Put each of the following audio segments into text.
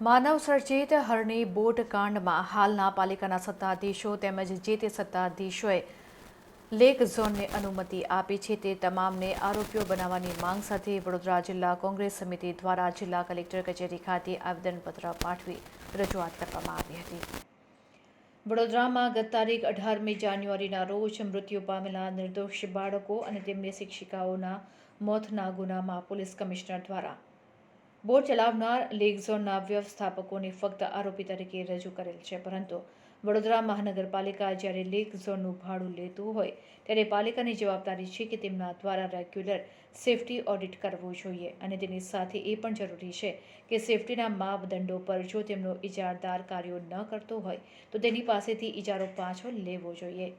માનવ સર્જિત હરણી boat કાંડમાં હાલના પાલિકાના સત્તાધીશો તેમજ જે તે સત્તાધીશોએ લેક ઝોનને અનુમતિ આપી છે તે તમામને આરોપીઓ બનાવવાની માંગ સાથે વડોદરા જિલ્લા કોંગ્રેસ સમિતિ દ્વારા જિલ્લા કલેક્ટર કચેરી ખાતે આવેદનપત્ર પાઠવી રજૂઆત કરવામાં આવી હતી. વડોદરામાં ગત તારીખ અઢારમી જાન્યુઆરીના રોજ મૃત્યુ પામેલા નિર્દોષ બાળકો અને તેમની શિક્ષિકાઓના મોતના ગુનામાં પોલીસ કમિશનર દ્વારા બોટ ચલાવનાર લીગ ઝોનના વ્યવસ્થાપકોને ફક્ત આરોપી તરીકે રજૂ કરેલ છે, પરંતુ વડોદરા મહાનગરપાલિકા જ્યારે લેક ઝોનનું ભાડું લેતું હોય ત્યારે પાલિકાની જવાબદારી છે કે તેમના દ્વારા રેગ્યુલર સેફટી ઓડિટ કરવું જોઈએ અને તેની સાથે એ પણ જરૂરી છે કે સેફટીના માપદંડો પર જો તેમનો ઇજારદાર કાર્યો ન કરતો હોય તો તેની પાસેથી ઇજારો પાછો લેવો જોઈએ.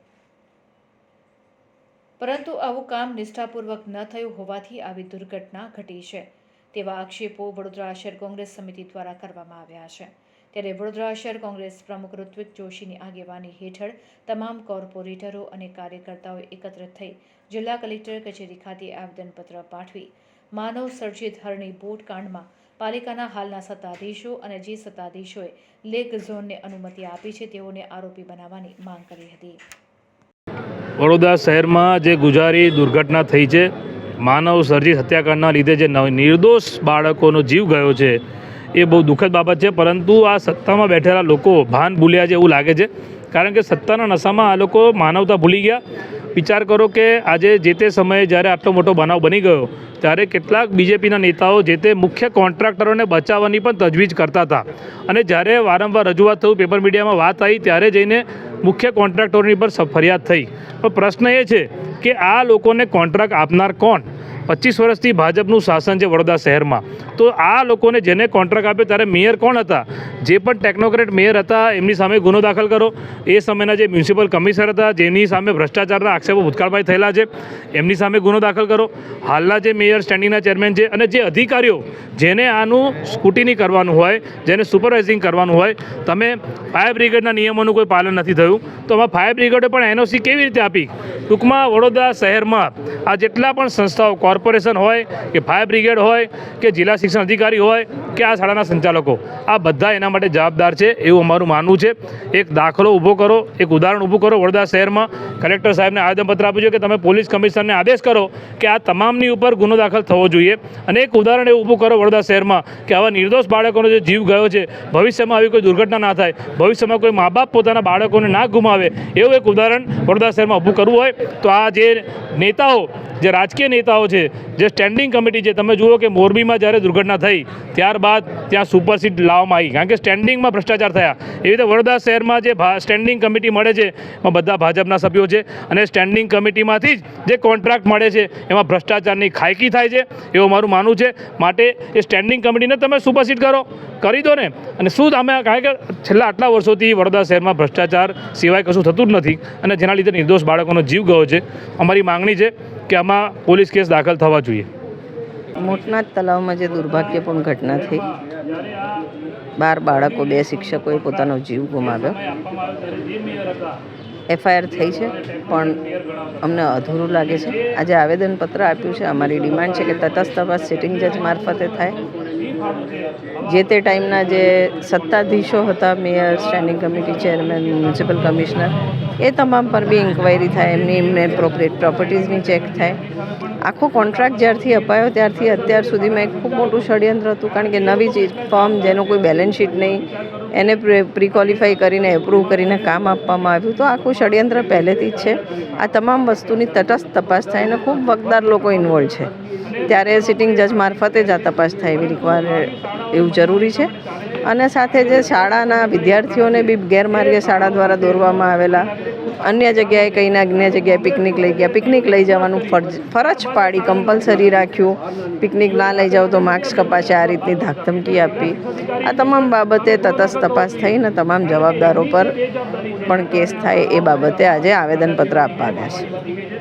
પરંતુ આવું કામ નિષ્ઠાપૂર્વક ન થયું હોવાથી આવી દુર્ઘટના ઘટી છે. તેવા આક્ષેપો વડોદરા શહેર કોંગ્રેસ સમિતિ દ્વારા કરવામાં આવ્યા છે. ત્યારે વડોદરા શહેર કોંગ્રેસ પ્રમુખ ઋત્વિક જોશીની આગેવાની હેઠળ તમામ કોર્પોરેટરો અને કાર્યકર્તાઓ એકત્રિત થઈ જિલ્લા કલેક્ટર કચેરી ખાતે આવેદનપત્ર પાઠવી માનવ સર્જિત હરણી બોટ કાંડમાં પાલિકાના હાલના સત્તાધીશો અને જે સત્તાધીશોએ લેક ઝોનને અનુમતિ આપી છે તેઓને આરોપી બનાવવાની માંગ કરી હતી. વડોદરા શહેરમાં જે ગુજારી દુર્ઘટના થઈ છે માનવ સર્જિત હત્યાકાંડના લીધે જે નિર્દોષ બાળકોનો જીવ ગયો છે, એ બહુ દુઃખદ બાબત છે. પરંતુ આ સત્તામાં બેઠેલા લોકો ભાન ભૂલ્યા છે એવું લાગે છે. કારણ કે સત્તાના નશામાં આ લોકો માનવતા ભૂલી ગયા. વિચાર કરો કે આજે જે તે સમયે જ્યારે આટલો મોટો બનાવ બની ગયો, ત્યારે કેટલાક બીજેપીના નેતાઓ જે તે મુખ્ય કોન્ટ્રાક્ટરોને બચાવવાની પણ તજવીજ કરતા હતા. અને જ્યારે વારંવાર રજૂઆત થયું, પેપર મીડિયામાં વાત આવી, ત્યારે જઈને મુખ્ય કોન્ટ્રાક્ટરોની પર ફરિયાદ થઈ. પણ પ્રશ્ન એ છે કે આ લોકોને કોન્ટ્રાક્ટ આપનાર કોણ? પચીસ વર્ષથી ભાજપનું શાસન છે વડોદરા શહેરમાં. તો આ લોકોને જેને કોન્ટ્રાક્ટ આપ્યો ત્યારે મેયર કોણ હતા? જે પણ ટેકનોક્રેટ મેયર હતા, એમની સામે ગુનો દાખલ કરો. એ સમયના જે મ્યુનિસિપલ કમિશનર હતા, જેની સામે ભ્રષ્ટાચારના આક્ષેપો ભૂતકાળમાં થયેલા છે, એમની સામે ગુનો દાખલ કરો. હાલના જે મેયર સ્ટેન્ડિંગના ચેરમેન છે અને જે અધિકારીઓ જેને આનું સ્કૂટીની કરવાનું હોય, જેને સુપરવાઇઝિંગ કરવાનું હોય, તમે ફાયર બ્રિગેડના નિયમોનું કોઈ પાલન નથી થયું. તો આમાં ફાયર બ્રિગેડે પણ એનઓસી કેવી રીતે આપી? ટૂંકમાં વડોદરા શહેરમાં આ જેટલા પણ સંસ્થાઓ કોર્પોરેશન હોય કે ફાયર બ્રિગેડ હોય કે જિલ્લા શિક્ષણ અધિકારી હોય કે આ શાળાના સંચાલકો, આ બધા એના માટે જવાબદાર છે એવું અમારું માનવું છે. એક દાખલો ઊભો કરો, એક ઉદાહરણ ઊભું કરો વડોદરા શહેરમાં. કલેક્ટર સાહેબને આવેદનપત્ર આપ્યું છે કે તમે પોલીસ કમિશનરને આદેશ કરો કે આ તમામની ઉપર ગુનો દાખલ થવો જોઈએ. અને એક ઉદાહરણ એવું ઊભું કરો વડોદરા શહેરમાં કે આવા નિર્દોષ બાળકોનો જે જીવ ગયો છે, ભવિષ્યમાં આવી કોઈ દુર્ઘટના ના થાય, ભવિષ્યમાં કોઈ મા બાપ પોતાના બાળકોને ના ગુમાવે, એવું એક ઉદાહરણ વડોદરા શહેરમાં ઊભું કરવું હોય, તો આ જે નેતાઓ, જે રાજકીય નેતાઓ છે જે સ્ટેન્ડિંગ કમિટી છે, તમે જુઓ કે મોરબીમાં જ્યારે દુર્ઘટના થઈ, ત્યારબાદ ત્યાં સુપરસીડ લાવવામાં આવી. કારણ કે સ્ટેન્ડિંગમાં ભ્રષ્ટાચાર થયા. એવી રીતે વડોદરા શહેરમાં જે સ્ટેન્ડિંગ કમિટી મળે છે, એમાં બધા ભાજપના સભ્યો છે, અને સ્ટેન્ડિંગ કમિટીમાંથી જ જે કોન્ટ્રાક્ટ મળે છે, એમાં ભ્રષ્ટાચારની ખાયકી થાય છે, એવું મારું માનવું છે. માટે એ સ્ટેન્ડિંગ કમિટીને તમે સુપરસીડ કરો. કરી દો ને. અને શું અમે, કારણ કે છેલ્લા આટલા વર્ષોથી વડોદરા શહેરમાં ભ્રષ્ટાચાર સિવાય કશું થતું જ નથી. અને જેના લીધે નિર્દોષ બાળકોનો જીવ ગયો છે. અમારી માંગણી છે કે આમાં પોલીસ કેસ દાખલ થવા જોઈએ? મોટના તલાવમાં જે દુર્ભાગ્યપૂર્ણ ઘટના થઈ, બાર બાળકો, બે શિક્ષકોએ પોતાનો જીવ ગુમાવ્યો. એફઆઈઆર થઈ છે, પણ અમને અધૂરું લાગે છે. આજે આવેદનપત્ર આપ્યું છે, અમારી ડિમાન્ડ છે કે તટસ્થ તપાસ સિટિંગ જજ મારફતે થાય. જે તે ટાઈમના જે સત્તાધીશો હતા, mayor, standing committee, chairman, municipal commissioner, એ તમામ પર બી ઇન્ક્વાયરી થાય, એમની એમને પ્રોપરેટ પ્રોપર્ટીઝની ચેક થાય. આખો કોન્ટ્રાક્ટ જ્યારથી અપાયો, ત્યારથી અત્યાર સુધીમાં એક ખૂબ મોટું ષડયંત્ર હતું, કારણ કે નવી ચીજ, ફોર્મ જેનો કોઈ બેલેન્સ શીટ નહીં, એને પ્રી ક્વોલિફાઈ કરીને એપ્રૂવ કરીને કામ આપવામાં આવ્યું. તો આખું ષડયંત્ર પહેલેથી જ છે. આ તમામ વસ્તુની તટસ્થ તપાસ થાય અને ખૂબ વકદાર લોકો ઇન્વોલ્વ છે. ત્યારે સિટિંગ જજ મારફતે જ આ તપાસ થાય એવી રિક્વાયર એવું જરૂરી છે. અને સાથે જે શાળાના વિદ્યાર્થીઓને બી ગેરમાર્ગે શાળા દ્વારા દોરવામાં આવેલા અન્ય જગ્યાએ કંઈના અન્ય જગ્યાએ પિકનિક લઈ ગયા. પિકનિક લઈ જવાનું ફરજ ફરજ પાડી કમ્પલસરી રાખ્યું. પિકનિક ના લઈ જાઓ તો માર્ક્સ કપાશે. આ રીતની ધાકધમકી આપી. આ તમામ બાબતે તટસ્થ તપાસ થઈને તમામ જવાબદારો પર પણ કેસ થાય એ બાબતે આજે આવેદનપત્ર આપવા આવ્યા છે.